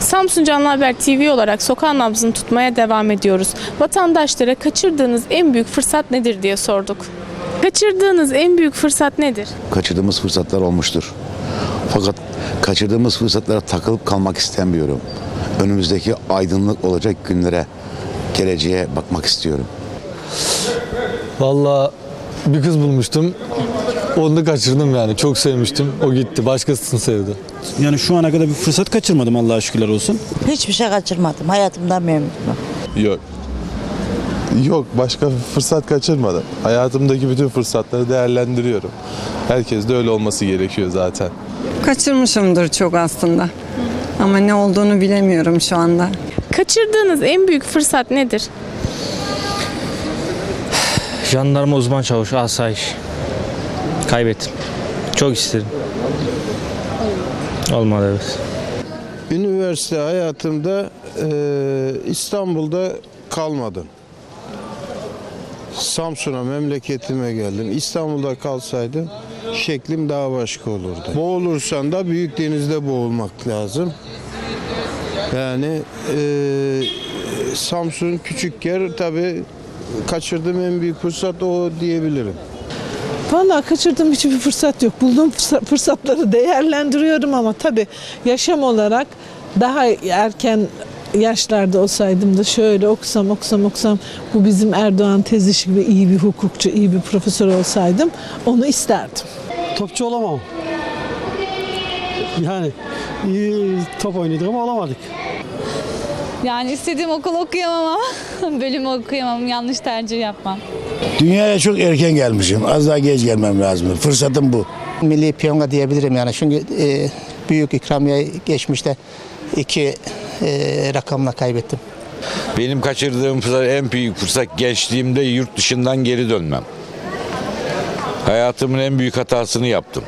Samsun Canlı Haber TV olarak sokağın nabzını tutmaya devam ediyoruz. Vatandaşlara kaçırdığınız en büyük fırsat nedir diye sorduk. Kaçırdığınız en büyük fırsat nedir? kaçırdığımız fırsatlar olmuştur. Fakat kaçırdığımız fırsatlara takılıp kalmak istemiyorum. Önümüzdeki aydınlık olacak günlere, geleceğe bakmak istiyorum. Valla bir kız bulmuştum. Onu da kaçırdım yani. Çok sevmiştim. O gitti. Başkasını sevdi. Yani şu ana kadar bir fırsat kaçırmadım Allah'a şükürler olsun. Hiçbir şey kaçırmadım. Hayatımdan memnunum. Yok. Yok başka fırsat kaçırmadım. Hayatımdaki bütün fırsatları değerlendiriyorum. Herkes de öyle olması gerekiyor zaten. Kaçırmışımdır çok aslında. Ama ne olduğunu bilemiyorum şu anda. Kaçırdığınız en büyük fırsat nedir? Jandarma uzman çavuş asayiş. Kaybettim. Çok istedim. Olmadı evet. Üniversite hayatımda eee, İstanbul'da kalmadım. Samsun'a memleketime geldim. İstanbul'da kalsaydım şeklim daha başka olurdu. Boğulursan da büyük denizde boğulmak lazım. Yani eee, Samsun küçük yer tabii kaçırdığım en büyük fırsat o diyebilirim. Vallahi kaçırdığım hiçbir fırsat yok. Bulduğum fırsa- fırsatları değerlendiriyorum ama tabii yaşam olarak daha erken yaşlarda olsaydım da şöyle okusam okusam okusam bu bizim Erdoğan tez gibi iyi bir hukukçu, iyi bir profesör olsaydım onu isterdim. Topçu olamam. Yani iyi top oynadık ama olamadık. Yani istediğim okul okuyamam ama bölümü okuyamam. Yanlış tercih yapmam. Dünyaya çok erken gelmişim. Az daha geç gelmem lazım. Fırsatım bu. Milli piyonga diyebilirim yani. Çünkü e, büyük ikramiye geçmişte iki e, rakamla kaybettim. Benim kaçırdığım fırsat, en büyük fırsat gençliğimde yurt dışından geri dönmem. Hayatımın en büyük hatasını yaptım.